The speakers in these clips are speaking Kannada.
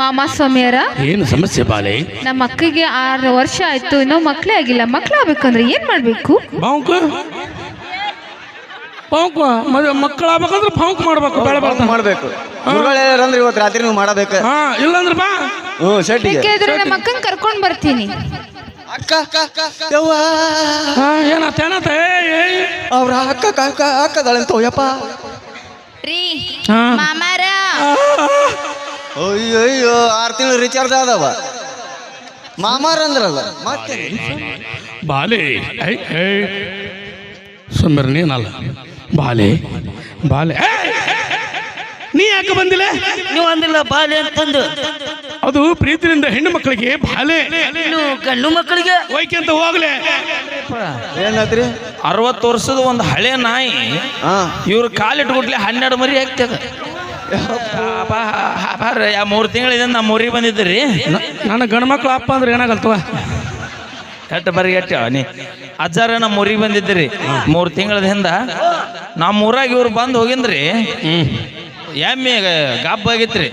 ಮಾಮ ಸ್ವಾಮಿಯರ ಏನು ಸಮಸ್ಯೆ ಬಾಲೆ? ನಮ್ಮ ಅಕ್ಕಿಗೆ ಆರು ವರ್ಷ ಆಯ್ತು ಇನ್ನೂ ಮಕ್ಕಳೇ ಆಗಿಲ್ಲ. ಮಕ್ಕಳಾಗಬೇಕಂದ್ರೆ ಏನ್ ಮಾಡ್ಬೇಕು? ಬಾಂಕು ಮದುವೆ ಮಕ್ಕಳಾಗ್ಬೇಕಂದ್ರೆ ಬಾಂಕ್ ಮಾಡ್ಬೇಕು ಬೆಳೆ ಬರ್ತಾನೆ ಮಾಡಬೇಕು. ಅಂದ್ರೆ ಇವತ್ತು ರಾತ್ರಿ ನೀವು ಮಾಡಬೇಕು. ಹಾ ಇಲ್ಲಂದ್ರೆ ಬಾ. ಹ್ಞೂ ಶೆಟ್ಟಿಗೆ. ಬೇಕಿದ್ರೆ ನಮ್ಮ ಅಕ್ಕನ ಕರ್ಕೊಂಡು ಬರ್ತೀನಿ. ಅಕ್ಕ ಯವ್ವ. ಹಾ ಏನಾತ ಅವ್ರ ಅಕ್ಕ ಅಕ್ಕ ಅಕ್ಕದಳಂತ ಯಪ್ಪ ರೀ ಹಾ. ಮಾಮಾರ. ಅಯ್ಯೋ ಅಯ್ಯೋ ಆರು ತಿಂಗಳು ರಿಚಾರ್ಜ್ ಆದವ. ಮಾಮಾರ ಅಂದ್ರಲ್ಲ ಮತ್ತೆ ಬಾಲೆ ಸುಮ್ಮನೆ ನೀನಲ್ಲ. ಬಾಲೆ ಬಾಲೆ ಏ! ನೀ ಯಾಕೆ ಬಂದಿಲ್ಲ? ನೀವು ಅಂದಿಲ್ಲ ಬಾಲೆ ಅಂತಂದು ಅದು. ಪ್ರೀತಿಯಿಂದ ಹೆಣ್ಣು ಮಕ್ಕಳಿಗೆ ಬಾಲೆ. ನೀವು ಗಂಡು ಮಕ್ಕಳಿಗೆ? ಒಯ್ಕೆಂತ ಹೋಗ್ಲೆ. ಏನತ್ರಿ ಅರವತ್ತು ವರ್ಷದ ಒಂದು ಹಳೆ ನಾಯಿ ಹಾ. ಇವ್ರ ಕಾಲಿಟ್ಬಿಟ್ಲೆ ಹನ್ನೆರಡು ಮರಿ ಹಾಕ್ತದ ಯಾ ಮೂರು ತಿಂಗಳಿಂದ ಊರಿಗೆ ಮುರಿ ಬಂದಿದ್ರಿ ನನ್ನ ಗಂಡ ಮಕ್ಳು ಅಪ್ಪ ಅಂದ್ರೆ ಏನಾಗಲ್ತವ? ಎಟ್ಟ ಬರಿ ಎಟ್ಟ ನೀ. ಅಜ್ಜಾರ ನಮ್ಮ ಊರಿಗೆ ಬಂದಿದ್ರಿ ಮೂರು ತಿಂಗಳದ ಹಿಂದ ನಮ್ಮ ಊರಾಗ ಇವ್ರು ಬಂದು ಹೋಗಿಂದ್ರಿ. ಹ್ಮ್. ಎಮ್ಮೆ ಗಬ್ಬ ಆಗೈತ್ರಿ.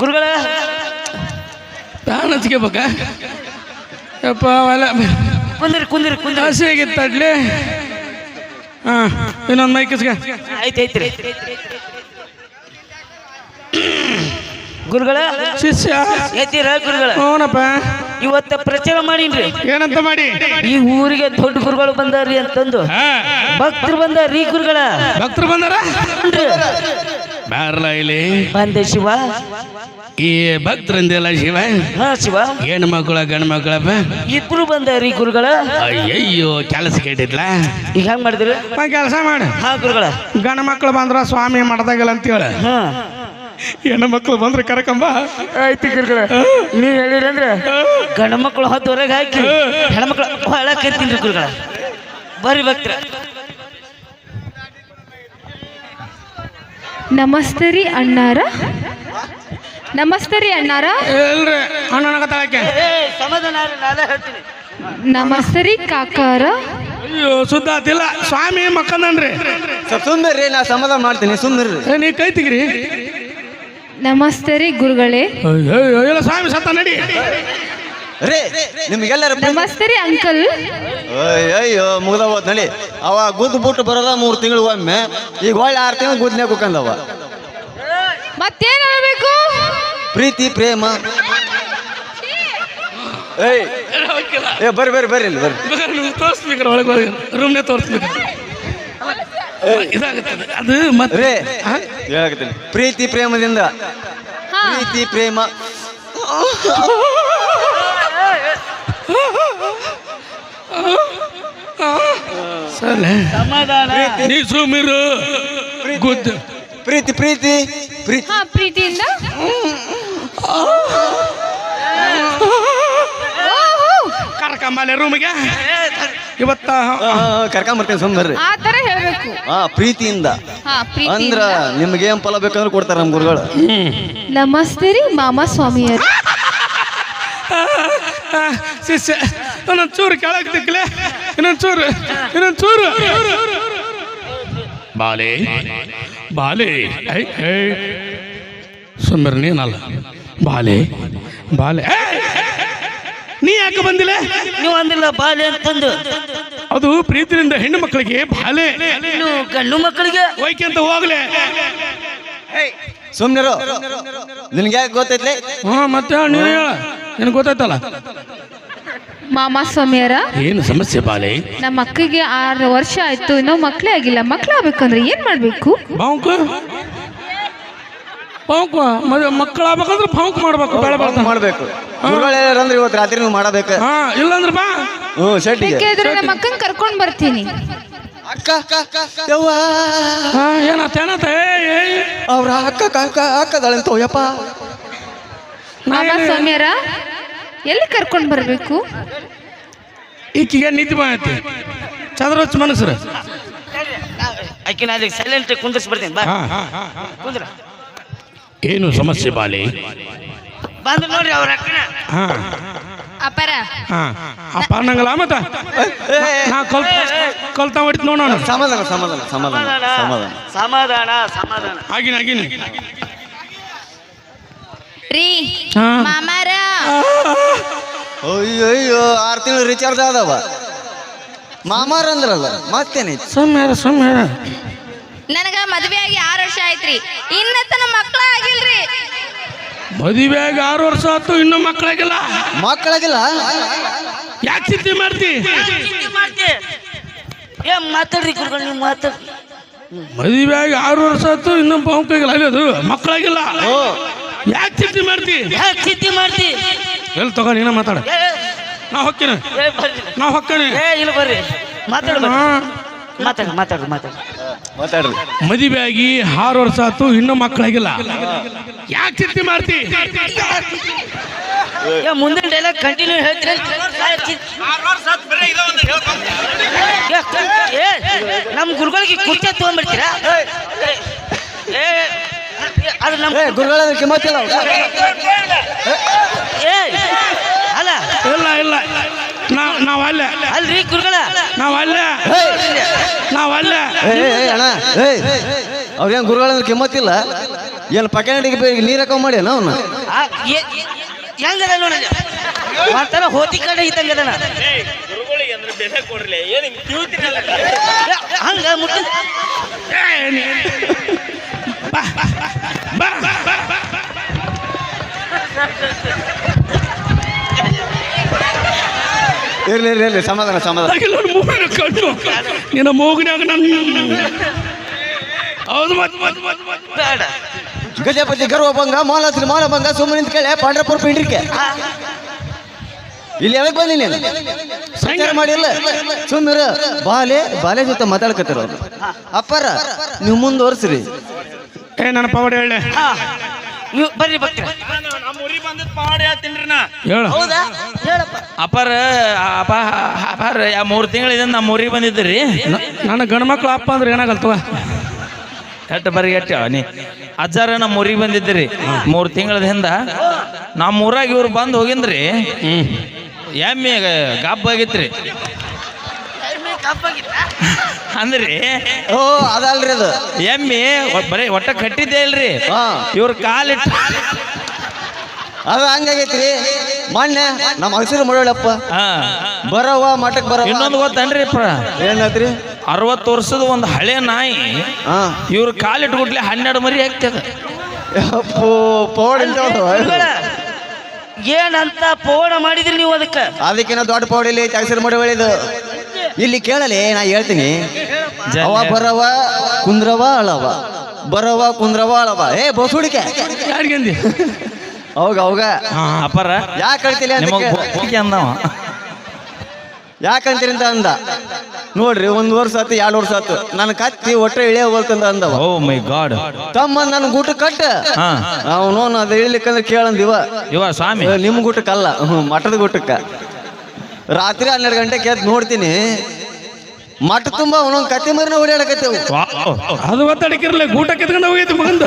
ಗುರುಗಳ ತಾನು ಹಚ್ಕೋಬೇಕಾ ಯಪ್ಪ ಅವೆಲ್ಲ ಕುಂದಿರಿ ಕುಂದಿರಿ ಕುಂದ್ರಿ. ಹಸಿ ಆಗಿತ್ತಡ್ಲಿ ಹಾ ಇನ್ನೊಂದು ಮೈಕಿಸ್ಗ ಐತೈತ್ರಿ ಗುರುಗಳ ಶಿಷ್ಯ. ಎತ್ತೀರ ಗುರುಗಳ? ಹ್ಞೂನಪ್ಪ. ಇವತ್ತ ಪ್ರಚಾರ ಮಾಡಿನ್ರಿ. ಏನಂತ ಮಾಡಿ? ಈ ಊರಿಗೆ ದೊಡ್ಡ ಗುರುಗಳು ಬಂದಾರ್ರಿ ಅಂತಂದು. ಭಕ್ತರು ಬಂದಾರ್ರಿ ಗುರುಗಳ. ಭಕ್ತರು ಬಂದಾರ. ಬಾರಲ್ಲ ಇಲ್ಲಿ? ಬಂದೆ ಶಿವ. ಈ ಭಕ್ತರಿಂದೆಲ್ಲ ಶಿವ? ಹಾ ಶಿವ. ಹೆಣ್ಣು ಮಕ್ಕಳ ಗಂಡು ಮಕ್ಕಳಪ್ಪ ಇಬ್ರು ಬಂದಾರ್ರಿ ಗುರುಗಳ. ಅಯ್ಯಯ್ಯೋ ಕೆಲಸ ಕೇಟಿದ್ಲ ಈಗ ಹೆಂಗ್ ಮಾಡಿದ್ರಿ? ಕೆಲಸ ಮಾಡಿ. ಹಾ ಗುರುಗಳ. ಗಂಡು ಮಕ್ಕಳು ಬಂದ್ರ ಸ್ವಾಮಿ ಮಾಡ್ದಾಗಲ್ಲ ಅಂತೇಳ ಹಾ. ಹೆಣ್ಣು ಮಕ್ಕಳು ಬಂದ್ರೆ ಕರಕಂಬ ಆಯ್ತು ಗುರುಗಳ. ನೀವ್ ಹೇಳಿರಂದ್ರ ಗಂಡ ಮಕ್ಕಳು ಹೊತ್ತು ಹೊರಗೆ ಹಾಕಿ ಹೆಣ್ಮಕ್ಳು ಒಳಗೆ ಕರ್ತೀನಿ ಗುರುಗಳ. ಬರ್ರಿ ಭಕ್ತರ. ನಮಸ್ತೆ ರೀ ಅಣ್ಣಾರ. ನಮಸ್ತೆ ರೀ ಅಣ್ಣಾರ ನಮಸ್ತೆ ರೀ ಕಾಕಾರ. ಅಯ್ಯೋ ಸುದ್ದ ಆತಿಲ್ಲ. ಸ್ವಾಮಿ ಮಕ್ಕಂದನ್ರಿ. ಸುಂದರ ರೀ ನಾ ಸಮಾಧಾನ ಮಾಡ್ತೀನಿ ಸುಮ್ಮನೆ ಏ, ನೀ ಕೈ ತೆಗಿರಿ. ನಮಸ್ತೆ ರೀ ಗುರುಗಳೇ. ಅಯ್ಯೋ ಇಲ್ಲ ಸ್ವಾಮಿ ಸತ್ತ ನಡಿ. ರೇ ನಿಮ್ಗೆಲ್ಲರ ನಮಸ್ತೆ ರೀ ಅಂಕಲ್. ಅಯ್ಯೋ ಮುಗ್ದ ಹೋದ್ ನಡಿ. ಅವ ಗುದ್ದು ಬಿಟ್ಟು ಬರೋದ ಮೂರು ತಿಂಗಳು ಒಮ್ಮೆ. ಈಗ ಒಳ್ಳೆ ಆರು ತಿಂಗಳು ಗುದ್ನೆ ಕುಕ್ಕಂದವ ಮತ್ತೇನ್ ಹೇಳ್ಬೇಕು? ಪ್ರೀತಿ ಪ್ರೇಮ. ಏಯ್ ಏ ಬರ್ರಿ ಬರ್ರಿ ಬರ್ರಿ ಇಲ್ಲಿ ಬರ್ರಿ. ನೀವು ತೋರಿಸ್ಬೇಕ್ರ ಒಳಗೆ ಒಳಗೆ ರೂಮ್ನೇ ತೋರಿಸ್ಬೇಕು ಇದಾಗುತ್ತದೆ ಅದು ಮತ್ತೆ ರೇ ಹೇಳಕತ್ತೀನಿ ಪ್ರೀತಿ ಪ್ರೇಮದಿಂದ. ಹಾ. ಪ್ರೀತಿ ಪ್ರೇಮ. ಸರ್. ನೀ ಸುಮಿರು ಗುದ್ದು. ಪ್ರೀತಿ ಪ್ರೀತಿ. ಪ್ರೀತಿ ಹಾ ಪ್ರೀತಿಯಿಂದ? ಕರ್ಕಂಬಲೆ ರೂಮಿಗೆ. ಇವತ್ತ ಕರ್ಕೊಂಬರ್ತೀನಿ ಸುಮ್ಮನೆ ಆ ತರ ಹೇಳ್ಬೇಕು. ಹಾ ಪ್ರೀತಿಯಿಂದ. ಹಾ ಅಂದ್ರ ಪ್ರೀತಿ ನಿಮ್ಗೆ ಏನ್ ಫಲ ಬೇಕಂದ್ರೆ ಕೊಡ್ತಾರೆ ನಮ್ಮ ಗುರುಗಳು. ನಮಸ್ತೆ ರೀ ಮಾಮ ಸ್ವಾಮಿಯರು ಶಿಷ್ಯ ನನ್ನ ಚೂರು ಕೆಳಗೆ ತಿಕ್ಕಲೆ ಬಾಲೆ ಬಾಲೆ. ಸುಮ್ಮನೆ ನೀನಲ್ಲ. ಬಾಲೆ ಬಾಲೆ! ನೀ ಯಾಕೆ ಬಂದಿಲ್ಲ? ನೀವು ಅಂದಿಲ್ಲ ಬಾಲೆ ಅಂತಂದು. ಅದು ಪ್ರೀತಿಯಿಂದ ಹೆಣ್ಣು ಮಕ್ಕಳಿಗೆ ಬಾಲೆ. ನೀವು ಗಂಡು ಮಕ್ಕಳಿಗೆ? ಹೋಯ್ಕೆ ಅಂತ ಹೋಗ್ಲೆ. ಸುಮ್ನಿರು. ನಿನ್ಗೆ ಯಾಕೆ ಗೊತ್ತೈತ್ಲೆ? ಹಾ ಮತ್ತೆ ನೀನು ಹೇಳ. ನಿನಗೆ ಗೊತ್ತಾಯ್ತಲ್ಲ? ಮಾಮ ಸ್ವಾಮಿಯರ ಏನು ಸಮಸ್ಯೆ ಬಾಲೆ? ನಮ್ಮ ಅಕ್ಕಿಗೆ ಆರು ವರ್ಷ ಆಯ್ತು ಇನ್ನೂ ಮಕ್ಕಳೇ ಆಗಿಲ್ಲ. ಮಕ್ಕಳಾಗಬೇಕಂದ್ರೆ ಏನ್ ಮಾಡ್ಬೇಕು? ಬಾಂಕು ಬಾಂಕು ಮದುವೆ ಮಕ್ಕಳಾಗ್ಬೇಕಂದ್ರೆ ಬಾಂಕ್ ಮಾಡ್ಬೇಕು ಬೇಳೆ ಬರ್ತಾನೆ ಮಾಡಬೇಕು. ಅಂದ್ರೆ ಇವತ್ತು ರಾತ್ರಿ ನೀವು ಮಾಡಬೇಕು. ಹಾ ಇಲ್ಲಂದ್ರೆ ಬಾ. ಹ್ಞೂ ಶೆಟ್ಟಿಗೆ. ಬೇಕಿದ್ರೆ ನಮ್ಮ ಅಕ್ಕನ್ ಕರ್ಕೊಂಡು ಬರ್ತೀನಿ. ಅಕ್ಕ ಯವ್ವ. ಹಾ ಏನಾತ ಏನಾತ ಏ ಏ. ಅವ್ರ ಅಕ್ಕ ಅಕ್ಕ ಅಕ್ಕದಳಂತ ಯಪ್ಪ ಮಾಮಾ ಸ್ವಾಮಿಯರ ಎಲ್ಲಿ ಕರ್ಕೊಂಡು ಬರಬೇಕು? ಈಕಿಗೆ ನಿದ್ದೆ ಮಾಡೈತಿ ಚಂದ್ರ ಮನಸ್ಸರು. ಆಕಿನ ಅಲ್ಲಿ ಸೈಲೆಂಟ್ ಕುಂದಿರ್ಸಿ ಬರ್ತೀನಿ ಬಾ. ಕುಂದ್ರ. ಏನು ಸಮಸ್ಯೆ ಬಾಲಿ? ಬಂದು ನೋಡ್ರಿ ಅವ್ರ ಅಕ್ಕನ. ಹಾ. ಅಪ್ಪರ. ಹಾ. ಅಪ್ಪ ಅನ್ನಂಗಲ್ಲ ಮತ್ತ? ನಾ ಕಲ್ ಕಲ್ತಾ ಹೊಡಿತ್ ನೋಡೋಣ ಸಮಾಧಾನ ಸಮಾಧಾನ ಸಮಾಧಾನ ಸಮಾಧಾನ. ಸಮಾಧಾನ ಸಮಾಧಾನ. ಆಗಿನ ಆಗಿನಿ. ರೀ ಹಾ. ಮಾಮಾರ. ಅಯ್ಯೋ ಅಯ್ಯೋ ಆರು ತಿಂಗಳು ರಿಚಾರ್ಜ್ ಆದವ. ಮಾಮಾರ ಅಂದ್ರಲ್ಲ ಮತ್ತೇನೈತಿ? ಸಮ್ಯಾರ ಸಮ್ಯಾರ ನನಗ ಮದ್ವೆ ಆಗಿ ಆರು ವರ್ಷ ಆಯ್ತ್ರಿ. ಇನ್ನ ತನ ಮಕ್ಳ ಆಗಿಲ್ರಿ. ಮದುವೆಯಾಗಿ ಆರು ವರ್ಷ ಆಯ್ತು ಇನ್ನೂ ಮಕ್ಕಳಾಗಿಲ್ಲ ಮಕ್ಕಳಾಗಿಲ್ಲ ಯಾಕೆ ಚಿಂತೆ ಮಾಡ್ತಿ? ಏ ಮಾತಾಡ್ರಿ ಗುರುಗಳು ನೀವು ಮಾತಾಡ್ರಿ. ಮದುವೆಯಾಗಿ ಆರು ವರ್ಷ ಆಯ್ತು ಇನ್ನೂ ಆಗಿಲ್ಲ ಅದು ಮಕ್ಕಳಾಗಿಲ್ಲ ಓ ಯಾಕೆ ಚಿಂತೆ ಮಾಡ್ತಿ? ಯಾಕೆ ಚಿಂತೆ ಮಾಡ್ತಿ? ಎಲ್ಲಿ ತಗೋ ನೀನ ಮಾತಾಡ. ನಾ ಹೊಕ್ಕೇನೆ. ಏ, ಬರ್ರಿ. ನಾ ಹೊಕ್ಕೇನೆ. ಏ ಇಲ್ಲ ಬರ್ರಿ. ಮಾತಾಡು ಬರ್ರಿ. ಹಾ. ಮಾತಾಡ್ರಿ ಮಾತಾಡ್ರಿ ಮಾತಾಡ್ರಿ ಮದುವೆಯಾಗಿ ಆರು ವರ್ಷ ಆತು ಇನ್ನೂ ಮಕ್ಕಳಾಗಿಲ್ಲ. ಯಾಕೆ ಚಿಂತೆ ಮಾಡ್ತಿ? ಏ ಮುಂದಿನ ಡೈಲಾಗ್ ಕಂಟಿನ್ಯೂ ಹೇಳ್ತೀರಿ? ನಮ್ಮ ಗುರುಗಳಿಗೆ ಕುರ್ಚಿ ತಗೊಂಡ್ಬಿಡ್ತೀರಾ ಅದು ನಮ್ಮ ಏ ಕಿಮ್ಮತ್ತಿಲ್ಲ ಅಲ್ಲ. ಇಲ್ಲ ಇಲ್ಲ. ನಾವು ನಾವು ಅಲ್ಲ. ಅಲ್ರಿ ಗುರುಗಳ. ನಾವ್ ಅಲ್ಲ. ನಾವ್ ಅಲ್ಲೇ. ಅಣ್ಣ. ಅವ್ರೇನು ಗುರುಗಳಂದ್ರೆ ಕಿಮ್ಮತ್ತಿಲ್ಲ? ಏನು ಪಕೆನಡಿಗೆ ನೀರು ಹಾಕೋ ಮಾಡಿ ಅವನು? ಆ, ಏ- ಏ- ಹೆಂಗದ ನೋಡಿ ಒಂಥರ ಹೋತಿ ಕಡೆ ಇದ್ದಂಗದನ ಹಂಗ ಮುಟ್ಟ ಏ, ನೀ- ಬಾ, ಬಾ. ಇರ್ಲಿ ಇರ್ಲಿ ಇರ್ಲಿ ಸಮಾಧಾನ ಸಮಾಧಾನ. ಮೂಗಿನ ಕಟ್ಟು ನಿನ್ನ ಮೂಗಿನಾಗ ನನ್ನ ಹೌದು ಮತ್ ಮತ್ ಮತ್ ಮತ್ ಬೇಡ. ಗಜಪತಿ ಗರ್ವ ಭಂಗ ಮಾಲಾತ್ರಿ ಮಾಲ ಭಂಗ ಸುಮ್ಮನೆ ನಿಂತ ಕೇಳಿ ಪಾಂಡ್ರಪುರ ಪಿಂಡ್ರಿಕೆ. ಇಲ್ಲಿ ಯಾವಾಗ ಬಂದಿ ನೀನು? ಸಂಚಾರ ಮಾಡಿಲ್ಲ? ಸುಮ್ಮನೆ ಬಾಲೆ ಬಾಲೆ ಜೊತೆ ಮಾತಾಡ್ಕತ್ತಿರೋ ಅಪ್ಪರ ಅಪ್ಪಾರ ನೀವು ಮುಂದುವರ್ಸ್ರಿ. ಏ ನನ್ನ ಪವಾಡ ಹೇಳ. ಹಾ. ಬರ್ರಿ ಬರ್ತೀರ ಹೇಳು. ಹೌದಾ? ಹೇಳಪ್ಪ. ಅಪಾರ ಅಪ ಅಪಾರ ಯಾ ಮೂರು ತಿಂಗಳಿಂದ ನಮ್ಮ ಊರಿಗೆ ಬಂದಿದ್ರಿ ನನ್ನ ಗಂಡ ಮಕ್ಳು ಅಪ್ಪ ಅಂದ್ರೆ ಏನಾಗಲ್ತವ ಎಟ್ಟು ಬರಿ ಎಟ್ಟು ನೀ ಅಜ್ಜಾರ ನಮ್ಮ ಊರಿಗೆ ಬಂದಿದ್ರಿ ಮೂರು ತಿಂಗಳದ ಹಿಂದ ನಮ್ಮ ಊರಾಗ ಇವ್ರು ಬಂದು ಹೋಗಿಂದ್ರಿ. ಎಮ್ಮೆ ಗಬ್ಬ ಆಗಿತ್ರಿ. ಅಂದ್ರಿ? ಓ ಅದಲ್ರಿ ಅದು. ಎಮ್ಮಿ ಬರೀ ಒಟ್ಟ ಕಟ್ಟಿದ್ದೇ ಇಲ್ರಿ. ಹಾ. ಇವ್ರ ಕಾಲಿಟ್ಟು ಅದು ಹಂಗಾಗೈತ್ರಿ. ಮೊನ್ನೆ ನಮ್ಮ ಹಸಿರು ಮುಳ್ಳಪ್ಪ ಹಾ. ಬರವ ಮಠಕ್ ಬರವ. ಇನ್ನೊಂದು ಗೊತ್ತನ್ರಿ ಪ್ರ ಏನಾತ್ರಿ? ಅರವತ್ತು ವರ್ಷದ ಒಂದು ಹಳೆ ನಾಯಿ ಹಾ. ಇವ್ರ ಕಾಲಿಟ್ಬಿಟ್ಲೆ ಹನ್ನೆರಡು ಮರಿ ಆಗ್ತದ. ಯಪ್ಪೋ ಪೌಡ್ ಗುರುಗಳ, ಏನಂತ ಪೋಣ ಮಾಡಿದ್ರಿ ನೀವು ಅದಕ್ಕೆ? ಅದಕ್ಕಿನ್ನ ದೊಡ್ಡ ಪೌಡಿಲಿ ಹಸಿರು ಮಾಡೋಳಿದು ಇಲ್ಲಿ ಕೇಳಲಿ ನಾ ಹೇಳ್ತೀನಿ. ಅವ ಬರವ ಕುಂದ್ರವ ಅಳವ. ಬರವ ಕುಂದ್ರವ ಅಳವ. ಏ ಬೋಸುಡಿಕೆ. ಯಾರಿಗಂದಿ? ಅವಾಗ ಅವಾಗ ಅಪ್ಪರ ಯಾಕೆ ಹೇಳ್ತಿಲ್ಲ ಅಂತ ನಿಮಗ್ ಕೇಳ- ಹೋಗಿ ಅಂದವ. ಯಾಕಂತೀರಿ ಅಂತ ಅಂದ? ನೋಡ್ರಿ ಒಂದ್ ವರ್ಷ ಆತು ಎರಡು ವರ್ಷ ಆತು. ನನ್ನ ಕತ್ತಿ ಒಟ್ಟೆ ಇಳಿಯ ಹೋಗ್ತಂತ ಅಂದವ. ಓ ಮೈ ಗಾಡ್ ತಮ್ಮ ನನ್ ಗುಟ್ಟು ಕಟ್ಟ. ಹಾ. ಅವನು ಅದು ಇಳಿಲಿಕ್ಕಂದ್ರೆ ಕೇಳಂದಿವ ಇವ. ಸ್ವಾಮಿ. ನಿಮ್ಮ ನಿಮ್ ಗೂಟಕ್ಕಲ್ಲ ಹ್ಮ್, ಮಠದ ಗೂಟಕ್ಕ ರಾತ್ರಿ ಹನ್ನೆರಡು ಗಂಟೆಗೆ ಎದ್ದು ನೋಡ್ತೀನಿ. ಮಠ ತುಂಬಾ ಒಂದೊಂದು ಕತೆ ಮರಿನ ಓಡಾಡಕತ್ತೇವು. ಅದು ಒತ್ತಡಕ್ಕಿರಲ್ಲ ಗೂಟ ಕಿತ್ಕೊಂಡು ಹೋಗೈತಿ ಮಗಂದ.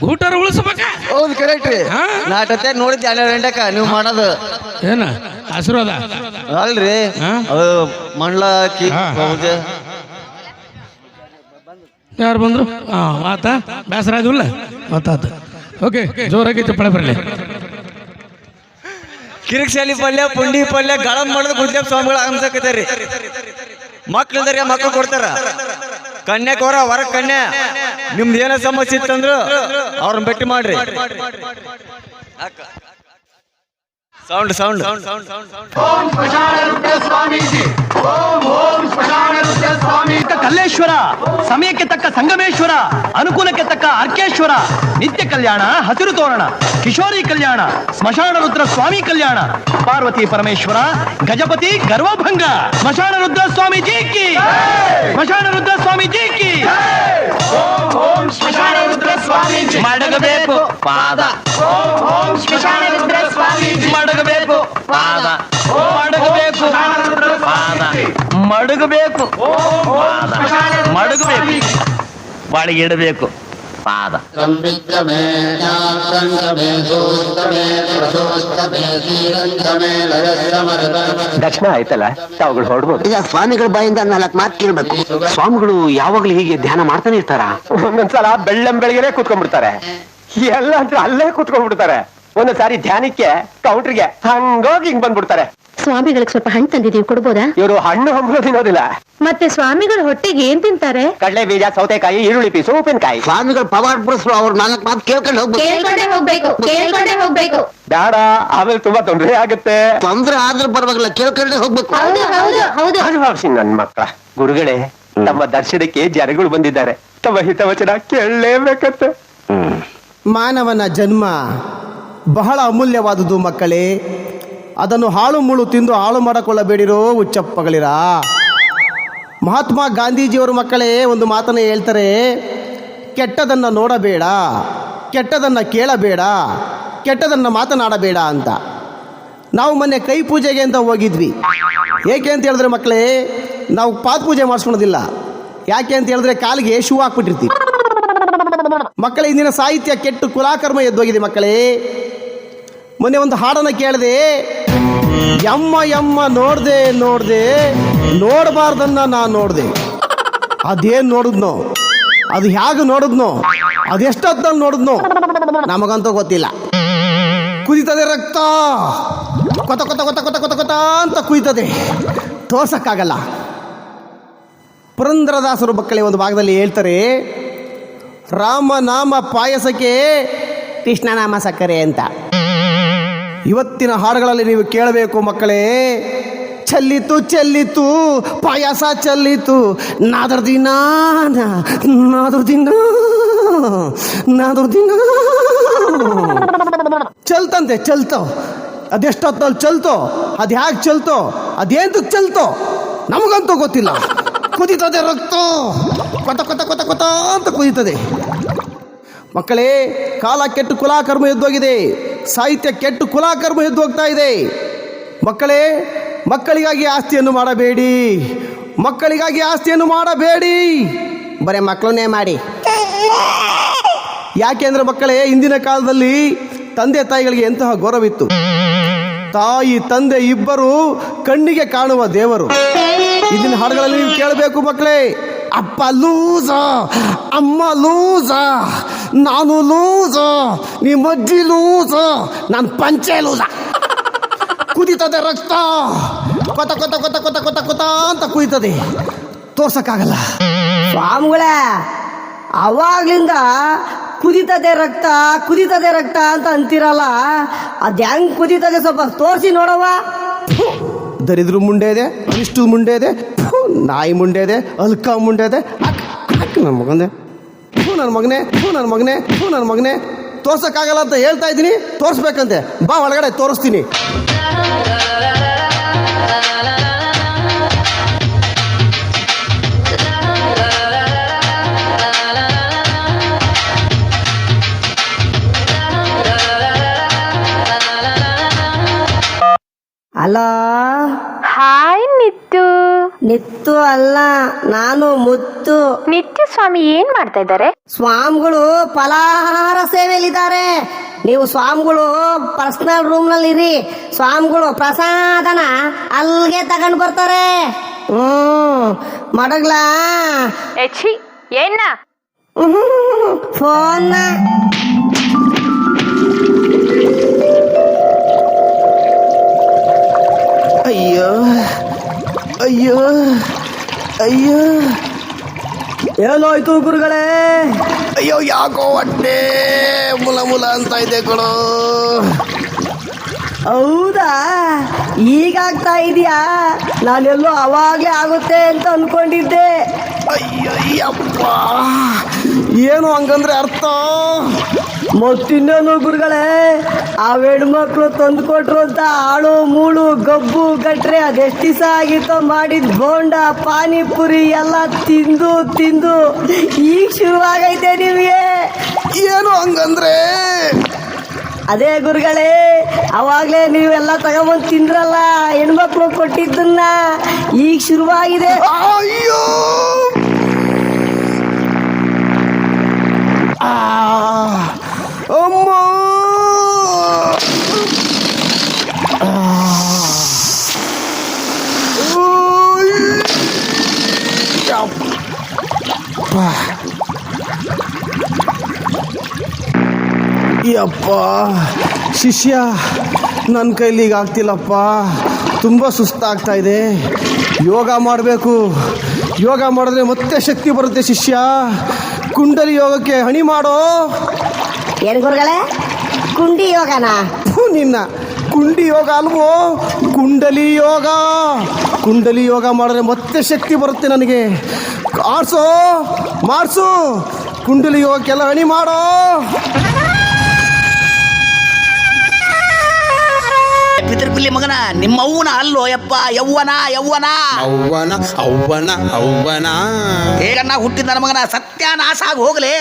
ಗೂಟರ್ ಉಳಿಸ್ಬೇಕ? ಹೌದು ಕರೆಕ್ಟ್ ರೀ. ಹಾ? ನಾಟತ್ತೆ ನೋಡಿದ್ದೆ ಹನ್ನೆರಡು ಗಂಟೆಕ ನೀವು ಮಾಡೋದು. ಏನ? ಆಶೀರ್ವಾದ ಅಲ್ರಿ. ಹಾ? ಅದು ಮಂಡ್ಲ ಹಾಕಿ ಹಾ, ಹಾ. ಪೂಜೆ. ಯಾರು ಬಂದ್ರು? ಹಾ ಆತ. ಬೇಸರ ಆದಿಲ್ಲ ಆತಾತ. ಓಕೆ ಜೋರಾಗಿ ಚಪ್ಪಳೆ ಬರಲಿ. ಕಿರಿಕ್ಸಾಲಿ ಪಲ್ಯ, ಪುಂಡಿ ಪಲ್ಯ, ಗಳಂ ಮಾಡಿದ ಗುಡ್ಲ ಸ್ವಾಮಿಗಳು ಹಂಸಕತ್ತಾರೆ ಮಕ್ಳಿದಾರೆ ಮಕ್ಳು ಕೊಡ್ತಾರ. ಕನ್ಯಾಕೋರ ಹೊರ ಕನ್ಯಾ. ನಿಮ್ದು ಏನೋ ಸಮಸ್ಯೆ ಇತ್ತಂದ್ರು ಅವ್ರನ್ನ ಭೇಟಿ ಮಾಡ್ರಿ. ಸೌಂಡ್ ಸೌಂಡ್ ಕಲ್ಲೇಶ್ವರ ಸಮಯಕ್ಕೆ ತಕ್ಕ ಸಂಗಮೇಶ್ವರ ಅನುಕೂಲಕ್ಕೆ ತಕ್ಕ ಅರ್ಕೇಶ್ವರ ನಿತ್ಯ ಕಲ್ಯಾಣ ಹಸಿರು ತೋರಣ ಕಿಶೋರಿ ಕಲ್ಯಾಣ ಸ್ಮಶಾನ ರುದ್ರ ಸ್ವಾಮಿ ಕಲ್ಯಾಣ ಪಾರ್ವತಿ ಪರಮೇಶ್ವರ ಗಜಪತಿ ಗರ್ವಭಂಗ ಸ್ಮಶಾನ ರುದ್ರ ಸ್ವಾಮಿ ಜಿ ಕಿ ಸ್ಮಶಾನ ರುದ್ರ ಸ್ವಾಮಿ ಜಿ ಕಿ ಮಡಗಬೇಕು. ಪಾದ ಮಡಗಬೇಕು. ಪಾದ. ಮಡಗಬೇಕು. ಪಾದ. ಮಡಗಬೇಕು. ಮಡಗಬೇಕು. ಬಾಳಿಗೆ ಇಡಬೇಕು. ಪಾದ. ದಕ್ಷಿಣ ಆಯ್ತಲ್ಲ? ತಾವುಗಳು ಹೊರಡ್ಬೋದು. ಈಗ ಸ್ವಾಮಿಗಳ ಬಾಯಿಂದ ನಾಲ್ಕು ಮಾತು ಕೇಳ್ಬೇಕು. ಸ್ವಾಮಿಗಳು ಯಾವಾಗ್ಲೂ ಹೀಗೆ ಧ್ಯಾನ ಮಾಡ್ತಾನೆ ಇರ್ತಾರ? ಒಂದೊಂದ್ಸಲ ಬೆಳ್ಳಂ ಬೆಳಗ್ಗೆನೆ ಕೂತ್ಕೊಂಡ್ಬಿಡ್ತಾರೆ. ಎಲ್ಲ ಅಂತ ಅಲ್ಲೇ ಕೂತ್ಕೊಂಡ್ಬಿಡ್ತಾರೆ. ಒಂದೊಂದ್ಸಾರಿ ಧ್ಯಾನಕ್ಕೆ ಕೌಂಟ್ರಿಗೆ ಹಂಗೋಗಿ ಹಿಂಗ್ ಬಂದ್ಬಿಡ್ತಾರೆ. ಸ್ವಾಮಿಗಳಿಗೆ ಸ್ವಲ್ಪ ಹಣ್ಣು ತಂದಿದೀವಿ ಕೊಡ್ಬೋದಾ? ಇವರು ಹಣ್ಣು ಹಂಬಲು ತಿನ್ನೋದಿಲ್ಲ. ಮತ್ತೆ ಸ್ವಾಮಿಗಳು ಹೊಟ್ಟೆಗೆ ಏನ್ ತಿಂತಾರೆ? ಕಡಲೆ ಬೀಜ ಸೌತೆಕಾಯಿ ಈರುಳ್ಳಿ ಪೀಸು ಉಪ್ಪಿನಕಾಯಿ. ಸ್ವಾಮಿಗಳು ಪವಾಡ್ ಬಿಡಿಸ್ರು ಅವ್ರ ನಾಲ್ಕು ಮಾತು ಕೇಳ್ಕೊಂಡು ಹೋಗ್ಬೇಕು. ಕೇಳ್ಕೊಂಡೆ ಹೋಗ್ಬೇಕು ಕೇಳ್ಕೊಂಡೆ ಹೋಗ್ಬೇಕು. ಬೇಡ ಆಮೇಲೆ ತುಂಬಾ ತೊಂದರೆ ಆಗುತ್ತೆ. ತೊಂದ್ರೆ ಆದ್ರೂ ಪರವಾಗಿಲ್ಲ ಕೇಳ್ಕೊಂಡೆ ಹೋಗ್ಬೇಕು. ಹೌದು ಹೌದು ಹೌದು. ಅನುಭವಿಸಿ ನನ್ ಮಕ್ಕಳ. ಗುರುಗಳೇ ತಮ್ಮ ದರ್ಶನಕ್ಕೆ ಜನಗಳು ಬಂದಿದ್ದಾರೆ. ತಮ್ಮ ಹಿತವಚನ ಕೇಳಲೇಬೇಕತ್ತೆ ಮಾನವನ ಜನ್ಮ. ಬಹಳ ಅಮೂಲ್ಯವಾದುದು ಮಕ್ಕಳೇ. ಅದನ್ನು ಹಾಳು ಮುಳು ತಿಂದು ಹಾಳು ಮಾಡಿಕೊಳ್ಳಬೇಡಿರೋ ಉಚ್ಚಪ್ಪಗಳಿರ ಮಹಾತ್ಮ ಗಾಂಧೀಜಿಯವರು ಮಕ್ಕಳೇ, ಒಂದು ಮಾತನ್ನು ಹೇಳ್ತಾರೆ, ಕೆಟ್ಟದನ್ನು ನೋಡಬೇಡ, ಕೆಟ್ಟದನ್ನು ಕೇಳಬೇಡ, ಕೆಟ್ಟದನ್ನು ಮಾತನಾಡಬೇಡ ಅಂತ. ನಾವು ಮೊನ್ನೆ ಕೈ ಪೂಜೆಗೆ ಅಂತ ಹೋಗಿದ್ವಿ. ಏಕೆ ಅಂತ ಹೇಳಿದ್ರೆ ಮಕ್ಕಳೇ, ನಾವು ಪಾದ ಪೂಜೆ ಮಾಡಿಸ್ಕೊಳೋದಿಲ್ಲ. ಯಾಕೆ ಅಂತ ಹೇಳಿದ್ರೆ ಕಾಲಿಗೆ ಶೂ ಹಾಕ್ಬಿಟ್ಟಿರ್ತೀವಿ. ಮಕ್ಕಳ, ಇಂದಿನ ಸಾಹಿತ್ಯ ಕೆಟ್ಟು ಕುಲಾಕರ್ಮ ಎದ್ದೋಗಿದೆ ಮಕ್ಕಳೇ. ಮೊನ್ನೆ ಒಂದು ಹಾಡನ್ನು ಕೇಳಿದೆ. ಯಮ್ಮ ಯಮ್ಮ ನೋಡ್ದೆ ನೋಡ್ದೆ. ನೋಡಬಾರ್ದನ್ನ ನಾನು ನೋಡ್ದೆ. ಅದೇನು ನೋಡಿದ್ನೋ? ಅದು ಹೇಗೆ ನೋಡಿದ್ನೋ? ಅದೆಷ್ಟೊತ್ತಲ್ಲಿ ನೋಡಿದ್ನೋ? ನಮಗಂತೂ ಗೊತ್ತಿಲ್ಲ. ಕುದಿತದೆ ರಕ್ತ. ಕೊತ ಕೊತ ಕೊತ ಕೊತ ಕೊತ ಕೊತ ಅಂತ ಕುಯ್ತದೆ ತೋರ್ಸಕ್ಕಾಗಲ್ಲ. ಪುರಂದ್ರದಾಸರು ಮಕ್ಕಳೇ, ಒಂದು ಭಾಗದಲ್ಲಿ ಹೇಳ್ತಾರೆ ರಾಮನಾಮ ಪಾಯಸಕ್ಕೆ ಕೃಷ್ಣನಾಮ ಸಕ್ಕರೆ ಅಂತ. ಇವತ್ತಿನ ಹಾಡುಗಳಲ್ಲಿ ನೀವು ಕೇಳಬೇಕು ಮಕ್ಕಳೇ. ಚಲ್ಲಿತು, ಚೆಲ್ಲಿತು, ಪಾಯಸ ಚೆಲ್ಲಿತು. ನಾದ್ರ ದಿನ ನಾದ್ರ ದಿನ ನಾದ್ರ ದಿನ. ಚಲ್ತಂತೆ, ಚಲ್ತೋ. ಅದೆಷ್ಟೊತ್ತಲ್ಲಿ ಚಲ್ತೋ? ಅದು ಹೇಗೆ ಚಲ್ತೋ? ಅದೇಂತಕ್ಕೆ ಚಲ್ತೋ? ನಮಗಂತೂ ಗೊತ್ತಿಲ್ಲ. ಕುದೀತದೆ ರಕ್ತ. ಕೊತ ಕೊತ ಕೊತ ಕೊತ ಅಂತ ಕುದೀತದೆ. ಮಕ್ಕಳೇ, ಕಾಲ ಕೆಟ್ಟು ಕುಲಾಕರ್ಮ ಎದ್ದೋಗಿದೆ. ಸಾಹಿತ್ಯ ಕೆಟ್ಟು ಕುಲಾಕರ್ಮ ಎದ್ದು ಹೋಗ್ತಾ ಇದೆ. ಮಕ್ಕಳೇ, ಮಕ್ಕಳಿಗಾಗಿ ಆಸ್ತಿಯನ್ನು ಮಾಡಬೇಡಿ. ಮಕ್ಕಳಿಗಾಗಿ ಆಸ್ತಿಯನ್ನು ಮಾಡಬೇಡಿ. ಬರೀ ಮಕ್ಕಳನ್ನೇ ಮಾಡಿ. ಯಾಕೆಂದ್ರೆ ಮಕ್ಕಳೇ, ಇಂದಿನ ಕಾಲದಲ್ಲಿ ತಂದೆ ತಾಯಿಗಳಿಗೆ ಎಂತಹ ಗೌರವಿತ್ತು ತಾಯಿ, ತಂದೆ ಇಬ್ಬರು ಕಣ್ಣಿಗೆ ಕಾಣುವ ದೇವರು. ಇದನ್ನ ಹಾಡುಗಳಲ್ಲಿ ನೀವು ಕೇಳಬೇಕು ಮಕ್ಕಳೇ, ಅಪ್ಪ ಲೂಸ, ಅಮ್ಮ ಲೂಸ. ನಾನು ಲೂಸ ನಿಮ್ಮ ಅಜ್ಜಿ ಲೂಸ ನಾನು ಪಂಚೆ ಲೂಸ ಕುದಿತದೆ ರಕ್ತ. ಕೊತ ಕೊತ ಕೊತ ಕೊತ ಕೊತ ಕೊತ ಅಂತ ಕುದಿತದೆ. ತೋರ್ಸಕ್ಕಾಗಲ್ಲ. ಸ್ವಾಮಿಗಳೇ ಅವಾಗ್ಲಿಂದ ಕುದಿತದೆ ರಕ್ತ ಕುದಿತದೆ ರಕ್ತ ಅಂತ ಅಂತೀರಲ್ಲ ಅದ್ ಹೆಂಗ್ ಕುದಿತದೆ ಸ್ವಲ್ಪ ತೋರಿಸಿ ನೋಡವ್ವ. ದರಿದ್ರ ಮುಂಡೆ ಇದೆ ಇಷ್ಟು ಮುಂಡೆ ಇದೆ ನಾಯಿ ಮುಂಡೆ ಇದೆ ಅಲ್ಕ ಮುಂಡೆ ಇದೆ. ನಮ್ಮ ಹಾಕ್ ನನ್ನ ಮಗನೇ ಹ್ಞೂ ನನ್ನ ಮಗನೇ ಹ್ಞೂ ನನ್ನ ಮಗನೇ ತೋರ್ಸೋಕ್ಕಾಗಲ್ಲ ಅಂತ ಹೇಳ್ತಾ ಇದ್ದೀನಿ ತೋರಿಸ್ಬೇಕಂತೆ. ಬಾ ಒಳಗಡೆ ತೋರಿಸ್ತೀನಿ. ಅಲ್ಲ ಹಾಯ್ ನಿತ್ತು ನಿತ್ತು ಅಲ್ಲ ನಾನು ಮುತ್ತು. ನಿತ್ಯ ಸ್ವಾಮಿ ಏನ್ ಮಾಡ್ತಾ ಇದ್ದಾರೆ? ಸ್ವಾಮಿಗಳು ಫಲಾಹಾರ ಸೇವೆಯಲ್ಲಿದ್ದಾರೆ. ನೀವು ಸ್ವಾಮಿಗಳು ಪರ್ಸನಲ್ ರೂಮ್ನಲ್ಲಿ ಇರಿ ಸ್ವಾಮಿಗಳು ಪ್ರಸಾದನ ಅಲ್ಲಿಗೆ ತಗೊಂಡ್ ಬರ್ತಾರೆ. ಹ್ಮ್ ಮಡಗ್ಲಾ. ಎಚ್ಚಿ ಏನ ಫೋನ್ ಅಯ್ಯೋ ಅಯ್ಯೋ. ಏನೋಯ್ತು ಗುರುಗಳೇ? ಅಯ್ಯೋ ಯಾಕೋ ಹೊಟ್ಟೆ ಮುಲ ಮುಲ ಅಂತ ಇದೆ ಕಣೋ ಹೌದಾ? ಈಗಾಗ್ತಾ ಇದೆಯಾ? ನಾನೆಲ್ಲೋ ಅವಾಗಲೇ ಆಗುತ್ತೆ ಅಂತ ಅನ್ಕೊಂಡಿದ್ದೆ. ಅಯ್ಯಯ್ಯಪ್ಪ ಏನು ಹಂಗಂದ್ರೆ ಅರ್ಥ? ಮತ್ತಿನ್ನೇನು ಗುರುಗಳೇ ಆ ಹೆಣ್ಮಕ್ಳು ತಂದು ಕೊಟ್ರು ಅಂತ ಆಳು ಮೂಳು ಗಬ್ಬು ಗಟ್ರೆ ಅದೆಷ್ಟು ದಿವಸ ಆಗಿತ್ತು ಮಾಡಿದ ಬೋಂಡ ಪಾನಿಪುರಿ ಎಲ್ಲ ತಿಂದು ತಿಂದು ಈಗ ಶುರುವಾಗೈತೆ ನಿಮಗೆ. ಏನು ಹಂಗಂದ್ರೆ? ಅದೇ ಗುರುಗಳೇ ಅವಾಗಲೇ ನೀವೆಲ್ಲ ತಗೊಂಬಂದು ತಿಂದ್ರಲ್ಲ ಹೆಣ್ಮಕ್ಳು ಕೊಟ್ಟಿದ್ದನ್ನ ಈಗ ಶುರುವಾಗಿದೆ. ಅಯ್ಯೋ! ಆ ಯಪ್ಪ ಶಿಷ್ಯ ನನ್ನ ಕೈಲಿ ಈಗ ಆಗ್ತಿಲ್ಲಪ್ಪ. ತುಂಬ ಸುಸ್ತಾಗ್ತಾ ಇದೆ. ಯೋಗ ಮಾಡಬೇಕು. ಯೋಗ ಮಾಡಿದ್ರೆ ಮತ್ತೆ ಶಕ್ತಿ ಬರುತ್ತೆ ಶಿಷ್ಯ. ಕುಂಡಲಿ ಯೋಗಕ್ಕೆ ಹಣಿ ಮಾಡೋ. ಏನು ಗುರುಗಳೇ? ಕುಂಡಿ ಯೋಗನಾ? ಥು, ನಿನ್ನ. ಕುಂಡಿ ಯೋಗ ಅಲ್ವೋ? ಕುಂಡಲಿ ಯೋಗ. ಕುಂಡಲಿ ಯೋಗ ಮಾಡಿದ್ರೆ ಮತ್ತೆ ಶಕ್ತಿ ಬರುತ್ತೆ ನನಗೆ. ಆಡ್ಸೋ ಮಾಡಿಸು ಕುಂಡಲಿ ಯೋಗಕ್ಕೆಲ್ಲ ಹಣಿ ಮಾಡೋ. ಪಿತೃಪುಲಿ ಮಗನ ನಿಮ್ಮ ಅವ್ವನ ಅಲ್ಲೋ ಯಪ್ಪ ಯವ್ವನ ಯವ್ವನ. ಅವ್ವನ ಅವ್ವನ ಅವ್ವನ. ಹೇಗನ್ನ ಹುಟ್ಟಿದ ನನ್ನ ಮಗನ ಸತ್ಯಾನಾಶ ಆಗಿ ಹೋಗ್ಲಿ?